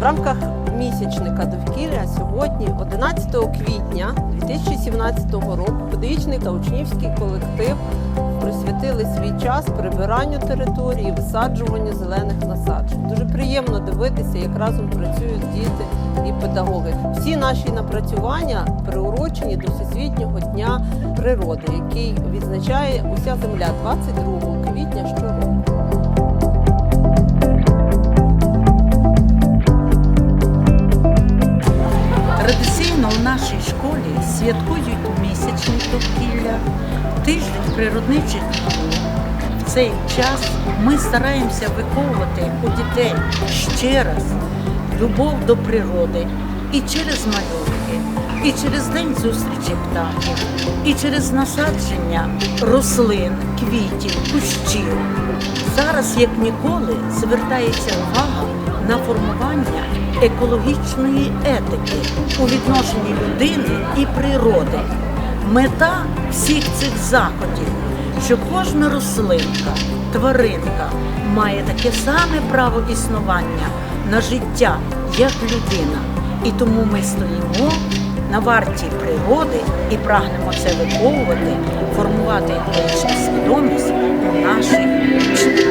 В рамках місячника довкілля сьогодні, 11 квітня 2017 року, педагогічний та учнівський колектив присвятили свій час прибиранню території, висаджуванню зелених насаджень. Дуже приємно дивитися, як разом працюють діти і педагоги. Всі наші напрацювання приурочені до Всесвітнього дня природи, який відзначає уся земля 22 квітня. Довкілля, тиждень природничих. В цей час ми стараємося виховувати у дітей ще раз любов до природи і через малюнки, і через день зустрічі птахів, і через насадження рослин, квітів, кущів. Зараз, як ніколи, звертається увага на формування екологічної етики у відношенні людини і природи. Мета всіх цих заходів, що кожна рослинка, тваринка має таке саме право існування на життя, як людина. І тому ми стоїмо на варті природи і прагнемо це виховувати, формувати екологічну свідомість у наших учнів.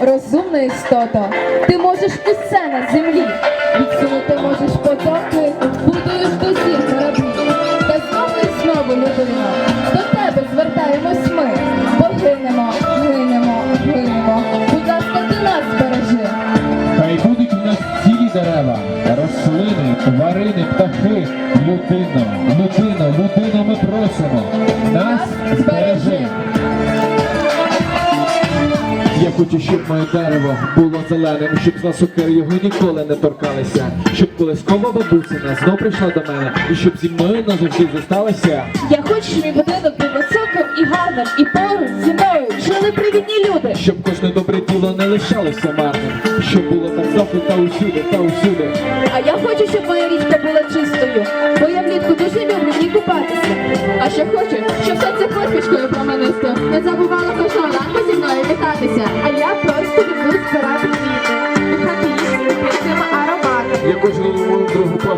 Розумна істота, ти можеш усе на землі. Відсунути можеш потоки, будуєш до зір кораблі. Та знову і знову, людино, до тебе звертаємось ми. Погинемо, гинемо, гинемо. Будь ласка, ти нас бережи. Хай будуть у нас цілі дерева, рослини, тварини, птахи, людино, людино, людино ми просимо. Нас збережи. Я хочу, щоб моє дерево було зеленим, щоб за сокир його ніколи не торкалися, щоб колискова бабусина знов прийшла до мене, і щоб зі мною назавжди зосталася. Я хочу, щоб мій будинок був високим і гарним, і поруч зі мною жили привітні люди. Щоб кожне добре діло не лишалося марним, щоб було так завжди та усюди, та усюди. А я хочу, щоб моя річка була чистою, бо я влітку дуже люблю в ній купатися. А ще хочу, щоб сонце посмішкою променисто не забувало